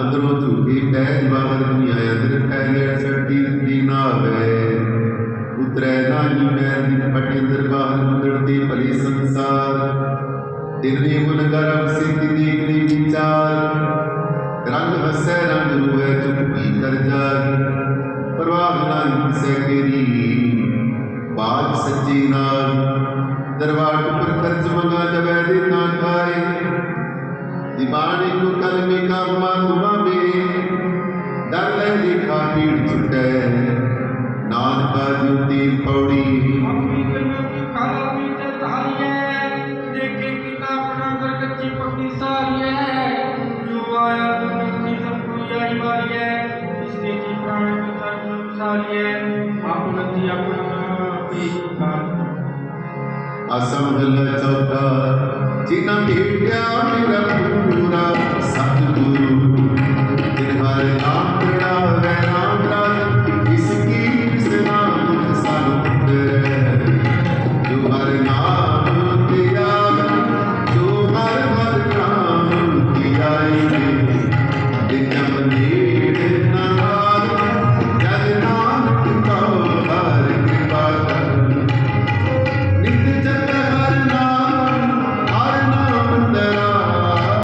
ਅੰਦਰੋਂ ਝੂਠੀ ਕਹਿ ਬਾਹਰ ਦੁਨੀਆ ਅੰਦਰ ਕਹਿ ਲਿਆ ਸੱਡੀ ਦੀ ਨਾ ਵੇ ਉਤਰੈ ਨਾ ਹੀ ਮੈਂ ਦਿਨ ਪਟੇ ਅੰਦਰ ਬਾਹਰ ਮੁੰਦੜਦੀ ਭਲੀ ਸੰਸਾਰ। ਦਿਨ ਵੀ ਗੁਣ ਕਰਮ ਸਿੱਧੀ ਦੇਖਦੀ ਵਿਚਾਰ ਸਹਿ ਕੇਰੀ ਬਾਜ ਸੱਚੀ ਨਾਲ। ਦਰਬਾਰ ਪਰ ਖਰਚ ਮੰਗਾ ਦਵੇ ਦੇ ਨਾ ਖਾਏ ਦੀਵਾਨੇ ਕੋ ਕਲਮੇ ਕਾ ਮਨ ਮਾਵੇ ਦਰ ਲੈ ਲਿਖਾ ਪੀੜ ਛੁਟੈ। ਨਾਨਕਾ ਜੁਤੀ ਪੌੜੀ। ਅਸਮ ਜਲ ਚੌਕਾ ਜਿਨਾ ਭੇਟਿਆ ਮੇਰਾ ਪੂਰਾ ਸਤਿਗੁਰੂ।